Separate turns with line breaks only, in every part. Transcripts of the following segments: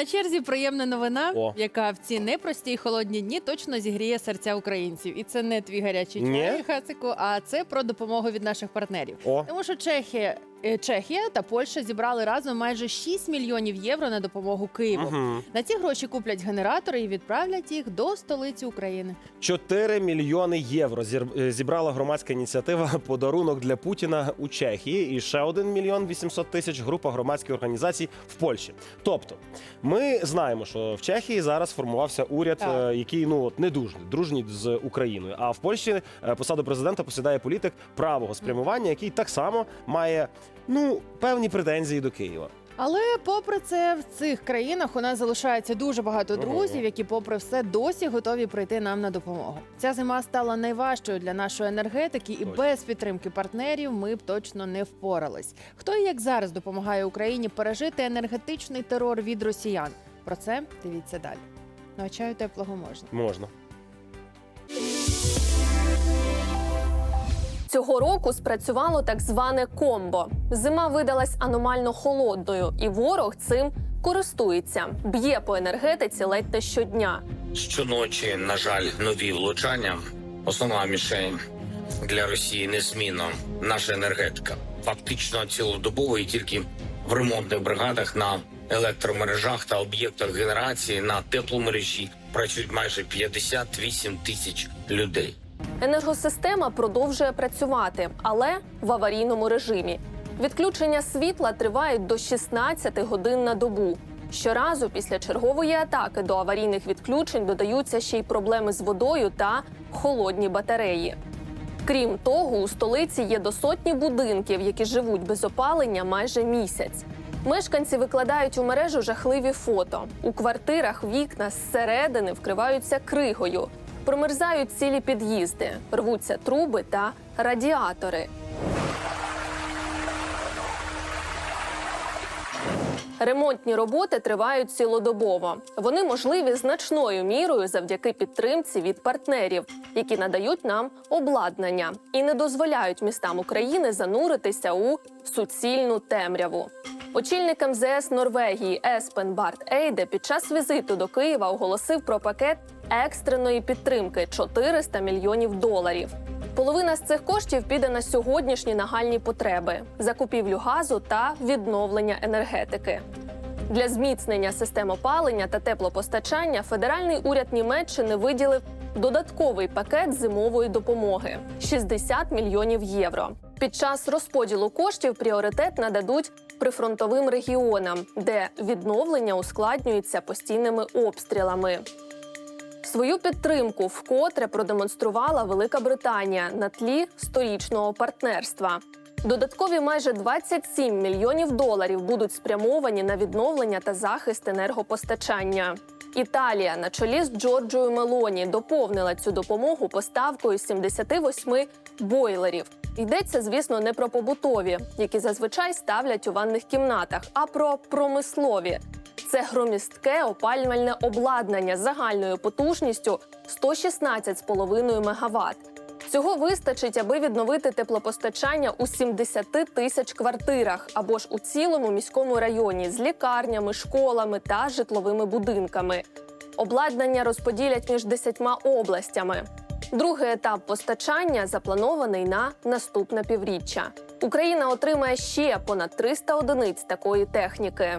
На черзі приємна новина,
О.
яка в ці непрості й холодні дні точно зігріє серця українців. І це не твій гарячий
Ні?
чай, Хацику, а це про допомогу від наших партнерів.
О,
Тому що Чехія, е, Чехія та Польща зібрали разом майже 6 мільйонів євро на допомогу Києву.
угу.
На ці гроші куплять генератори і відправлять їх до столиці України.
4 мільйони євро е, зібрала громадська ініціатива Подарунок для Путіна у Чехії. І ще 1 мільйон 800 тисяч група громадських організацій в Польщі. Тобто, ми знаємо, що в Чехії зараз формувався уряд,
Так.
е, який ну от не дружний, дружній з Україною. А в Польщі е, посаду президента посідає політик правого спрямування, який так само має ну певні претензії до Києва.
Але попри це, в цих країнах у нас залишається дуже багато друзів, які, попри все, досі готові прийти нам на допомогу. Ця зима стала найважчою для нашої енергетики, і без підтримки партнерів ми б точно не впорались. Хто і як зараз допомагає Україні пережити енергетичний терор від росіян? Про це дивіться далі. Ну, а чаю теплого можна.
Можна.
Цього року спрацювало так зване комбо. Зима видалась аномально холодною, і ворог цим користується, б'є по енергетиці ледь не щодня.
Щоночі, на жаль, нові влучання. Основна мішень для Росії незмінно наша енергетика. Фактично цілодобово і тільки в ремонтних бригадах на електромережах та об'єктах генерації на тепломережі працюють майже 58 тисяч людей.
Енергосистема продовжує працювати, але в аварійному режимі. Відключення світла тривають до 16 годин на добу. Щоразу після чергової атаки до аварійних відключень додаються ще й проблеми з водою та холодні батареї. Крім того, у столиці є до сотні будинків, які живуть без опалення майже місяць. Мешканці викладають у мережу жахливі фото. У квартирах вікна зсередини вкриваються кригою, промерзають цілі під'їзди, рвуться труби та радіатори. Ремонтні роботи тривають цілодобово. Вони можливі значною мірою завдяки підтримці від партнерів, які надають нам обладнання і не дозволяють містам України зануритися у суцільну темряву. Очільник МЗС Норвегії Еспен Барт Ейде під час візиту до Києва оголосив про пакет екстреної підтримки 400 мільйонів доларів. Половина з цих коштів піде на сьогоднішні нагальні потреби: закупівлю газу та відновлення енергетики. Для зміцнення систем опалення та теплопостачання федеральний уряд Німеччини виділив додатковий пакет зимової допомоги 60 мільйонів євро. Під час розподілу коштів пріоритет нададуть прифронтовим регіонам, де відновлення ускладнюється постійними обстрілами. Свою підтримку вкотре продемонструвала Велика Британія на тлі сторічного партнерства. Додаткові майже 27 мільйонів доларів будуть спрямовані на відновлення та захист енергопостачання. Італія на чолі з Джорджою Мелоні доповнила цю допомогу поставкою 78 бойлерів. Йдеться, звісно, не про побутові, які зазвичай ставлять у ванних кімнатах, а про промислові. Це громістке опалювальне обладнання загальною потужністю 116,5 МВт. Цього вистачить, аби відновити теплопостачання у 70 тисяч квартирах або ж у цілому міському районі з лікарнями, школами та житловими будинками. Обладнання розподілять між 10 областями. Другий етап постачання запланований на наступне півріччя. Україна отримає ще понад 300 одиниць такої техніки.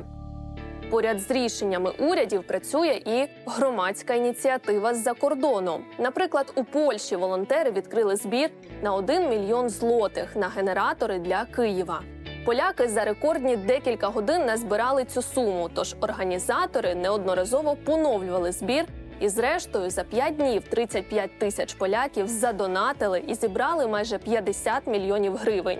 Поряд з рішеннями урядів працює і громадська ініціатива з-за кордону. Наприклад, у Польщі волонтери відкрили збір на 1 мільйон злотих на генератори для Києва. Поляки за рекордні декілька годин назбирали цю суму. Тож організатори неодноразово поновлювали збір. І зрештою за 5 днів 35 тисяч поляків задонатили і зібрали майже 50 мільйонів гривень.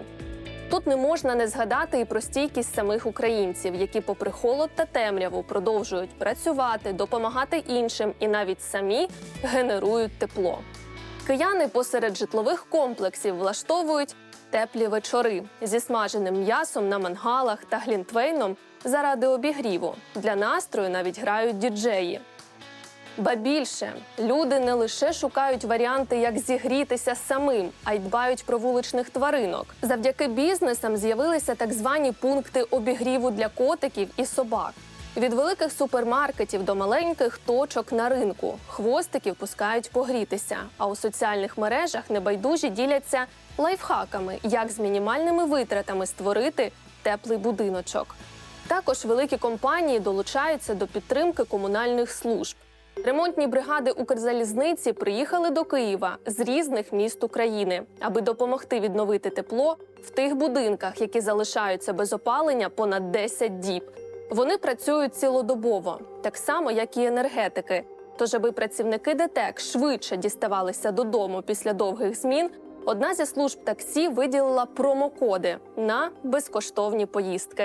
Тут не можна не згадати і про стійкість самих українців, які, попри холод та темряву, продовжують працювати, допомагати іншим і навіть самі генерують тепло. Кияни посеред житлових комплексів влаштовують теплі вечори зі смаженим м'ясом на мангалах та глінтвейном заради обігріву. Для настрою навіть грають діджеї. Ба більше люди не лише шукають варіанти, як зігрітися самим, а й дбають про вуличних тваринок. Завдяки бізнесам з'явилися так звані пункти обігріву для котиків і собак. Від великих супермаркетів до маленьких точок на ринку хвостиків пускають погрітися. А у соціальних мережах небайдужі діляться лайфхаками, як з мінімальними витратами створити теплий будиночок. Також великі компанії долучаються до підтримки комунальних служб. Ремонтні бригади Укрзалізниці приїхали до Києва з різних міст України, аби допомогти відновити тепло в тих будинках, які залишаються без опалення понад 10 діб. Вони працюють цілодобово, так само як і енергетики. Тож, аби працівники ДТЕК швидше діставалися додому після довгих змін, одна зі служб таксі виділила промокоди на безкоштовні поїздки.